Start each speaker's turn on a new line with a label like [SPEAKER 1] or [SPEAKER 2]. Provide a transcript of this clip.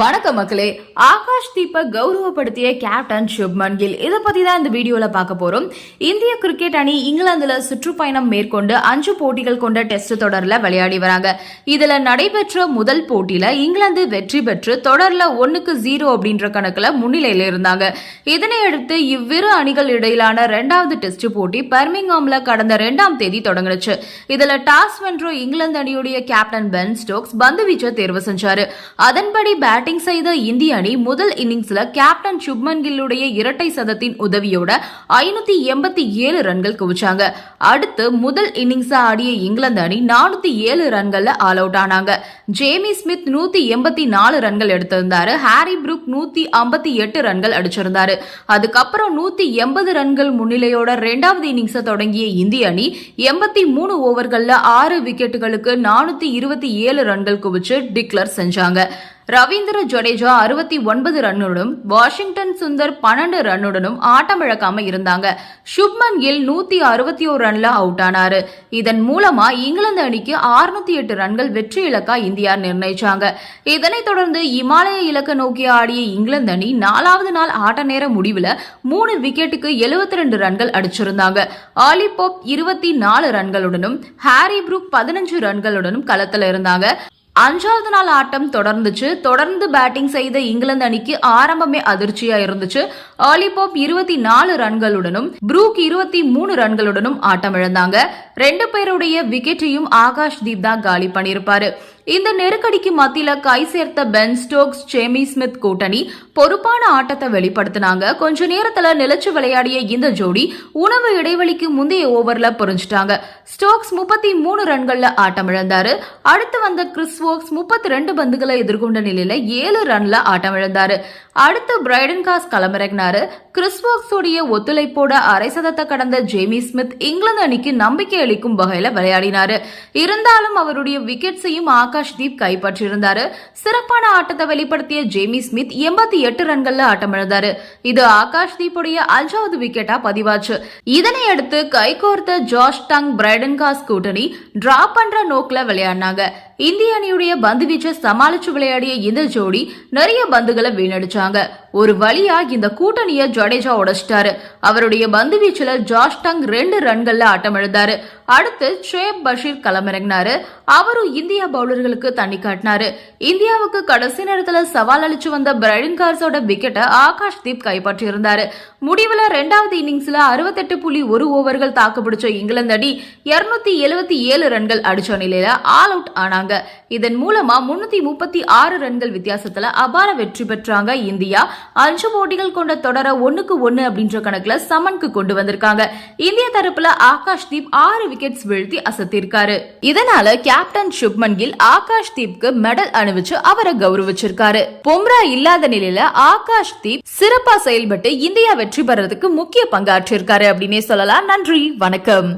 [SPEAKER 1] வணக்க மக்களே ஆகாஷ் தீபக் கௌரவப்படுத்திய கேப்டன் சுப்மன் கில் இதை பத்தி தான் இந்த வீடியோல பார்க்க போறோம் இந்திய கிரிக்கெட் அணி இங்கிலாந்துல சுற்றுப்பயணம் மேற்கொண்டு அஞ்சு போட்டிகள் கொண்ட டெஸ்ட் தொடர்ல விளையாடி வராங்க இதுல நடைபெற்ற முதல் போட்டியில இங்கிலாந்து வெற்றி பெற்று தொடர்ல ஒன்னுக்கு ஜீரோ அப்படின்ற கணக்குல முன்னிலையில இருந்தாங்க இதனையடுத்து இவ்விரு அணிகள் இடையிலான இரண்டாவது டெஸ்ட் போட்டி பர்மிங்ஹாம்ல கடந்த இரண்டாம் தேதி தொடங்கிடுச்சு இதுல டாஸ் வென்ற இங்கிலாந்து அணியுடைய கேப்டன் பென் ஸ்டோக்ஸ் பந்து வீச்சை தேர்வு செஞ்சாரு அதன்படி பேட்டிங் பேட்டிங் செய்த இந்திய அணி முதல் இன்னிங்ஸ்ல கேப்டன் சுப்மன் கில்லுடைய இரட்டை சதத்தின் உதவியோட ஐநூத்தி எண்பத்தி ஏழு ரன்கள் குவிச்சாங்க அடுத்து முதல் இன்னிங்ஸ் ஆடிய இங்கிலாந்து அணி நானூத்தி ஏழு ரன்கள்ல ஆல் அவுட் ஆனாங்க ஜேமி ஸ்மித் நூத்தி எண்பத்தி நாலு ரன்கள் எடுத்திருந்தாரு ஹாரி புரூக் நூத்தி ஐம்பத்தி எட்டு ரன்கள் அடிச்சிருந்தாரு அதுக்கப்புறம் நூத்தி எண்பது ரன்கள் முன்னிலையோட ரெண்டாவது இன்னிங்ஸை தொடங்கிய இந்திய அணி எண்பத்தி மூணு ஓவர்கள்ல ஆறு விக்கெட்டுகளுக்கு நானூத்தி இருபத்தி ஏழு ரன்கள் குவிச்சு டிக்ளேர் செஞ்சாங்க ரவீந்திர ஜடேஜா அறுபத்தி ஒன்பது ரன்னுடனும் வாஷிங்டன் சுந்தர் பன்னெண்டு ரன்னுடனும் ஆட்டமிழக்காம இருந்தாங்க சுப்மன் கில் நூத்தி அறுபத்தி ஒரு ரன்ல அவுட் ஆனாரு இதன் மூலமா இங்கிலாந்து அணிக்கு ஆறுநூத்தி எட்டு ரன்கள் வெற்றி இலக்கா இந்தியா நிர்ணயிச்சாங்க இதனைத் தொடர்ந்து இமாலய இலக்கை நோக்கி ஆடிய இங்கிலாந்து அணி நாலாவது நாள் ஆட்ட நேர முடிவில் மூணு விக்கெட்டுக்கு எழுபத்தி ரெண்டு ரன்கள் அடிச்சிருந்தாங்க ஆலிபோப் இருபத்தி நாலு ரன்களுடனும் ஹாரி புரூக் பதினஞ்சு ரன்களுடனும் களத்தில் இருந்தாங்க அஞ்சாவது நாள் ஆட்டம் தொடர்ந்துச்சு தொடர்ந்து பேட்டிங் செய்த இங்கிலாந்து அணிக்கு ஆரம்பமே அதிர்ச்சியா இருந்துச்சு ஆலிபாப் இருபத்தி நாலு ரன்களுடனும் ப்ரூக் இருபத்தி மூணு ரன்களுடனும் ஆட்டம் இழந்தாங்க ரெண்டு பேருடைய விக்கெட்டையும் ஆகாஷ் தீப் தான் காலி பண்ணியிருப்பாரு இந்த நெருக்கடிக்கு மத்தியில் கை சேர்த்த பென் ஸ்டோக்ஸ் ஜேமி ஸ்மித் கூட்டணி பொறுப்பான ஆட்டத்தை வெளிப்படுத்தினாங்க கொஞ்ச நேரத்தில் நிலச்சு விளையாடிய இந்த ஜோடி உணவு இடைவெளிக்கு முந்தைய ஓவர்ல புரிஞ்சுட்டாங்க ஸ்டோக்ஸ் முப்பத்தி மூணு ரன்கள்ல ஆட்டமிழந்தாரு அடுத்து வந்த கிறிஸ் வோக்ஸ் முப்பத்தி ரெண்டு பந்துகளை எதிர்கொண்ட நிலையில ஏழு ரன்ல ஆட்டமிழந்தாரு அடுத்து பிரைடன் காஸ் களமிறங்கினாரு வோக்ஸுடைய ஒத்துழைப்போட அரை சதத்தை கடந்த ஜேமி ஸ்மித் இங்கிலாந்து அணிக்கு நம்பிக்கை அளிக்கும் வகையில விளையாடினாரு இருந்தாலும் அவருடைய விக்கெட்ஸையும் ஆகாஷ் தீப் கைப்பற்றியிருந்தாரு சிறப்பான ஆட்டத்தை வெளிப்படுத்திய ஜேமி ஸ்மித் எண்பத்தி எட்டு ரன்கள்ல ஆட்டமிழந்தாரு இது ஆகாஷ் தீப்புடைய அஞ்சாவது விக்கெட்டா பதிவாச்சு இதனை அடுத்து கைகோர்த்த ஜார்ஜ் டங் பிரைடன் காஸ் கூட்டணி டிரா பண்ற நோக்கில் விளையாடினாங்க இந்திய அணியுடைய பந்து வீச்சை சமாளிச்சு விளையாடிய இந்த ஜோடி நிறைய பந்துகளை வீணடிச்சாங்க ஒரு வழியா இந்த கூட்டணியை ஜடேஜா உடைச்சிட்டாரு அவருடைய பந்து வீச்சுல ஜார்ஜ் டங் ரெண்டு ரன்கள்ல ஆட்டமிழந்தாரு அடுத்து ஷுயப் பஷீர் களமிறங்கினாரு அவரும் இந்திய பவுலர்களுக்கு தண்ணி காட்டினாரு இந்தியாவுக்கு கடைசி நேரத்துல சவால் அளிச்சு வந்த கார்ஸோட விக்கெட்டை ஆகாஷ் தீப் கைப்பற்றியிருந்தாரு முடிவுல ரெண்டாவது இன்னிங்ஸ்ல அறுபத்தெட்டு புள்ளி ஒரு ஓவர்கள் தாக்கு பிடிச்ச இங்கிலாந்து அணி இருநூத்தி எழுபத்தி ஏழு ரன்கள் அடிச்ச நிலையில ஆல் அவுட் ஆனாங்க இதன் மூலமா முன்னூத்தி முப்பத்தி ஆறு ரன்கள் வித்தியாசத்துல அபார வெற்றி பெற்றாங்க இந்தியா அஞ்சு போட்டிகள் கொண்ட தொடர ஒன்னுக்கு ஒன்னு அப்படின்ற கணக்குல சமனுக்கு கொண்டு வந்திருக்காங்க இந்திய தரப்புல ஆகாஷ் தீப் ஆறு விக்கெட்ஸ் வீழ்த்தி அசத்திருக்காரு இதனால கேப்டன் சுப்மன் கில் ஆகாஷ் தீப்க்கு மெடல் அணிவிச்சு அவரை கௌரவிச்சிருக்காரு பொம்ரா இல்லாத நிலையில ஆகாஷ் தீப் சிறப்பா செயல்பட்டு இந்தியா வெற்றி பெறதுக்கு முக்கிய பங்காற்றிருக்காரு அப்படின்னே சொல்லலாம் நன்றி வணக்கம்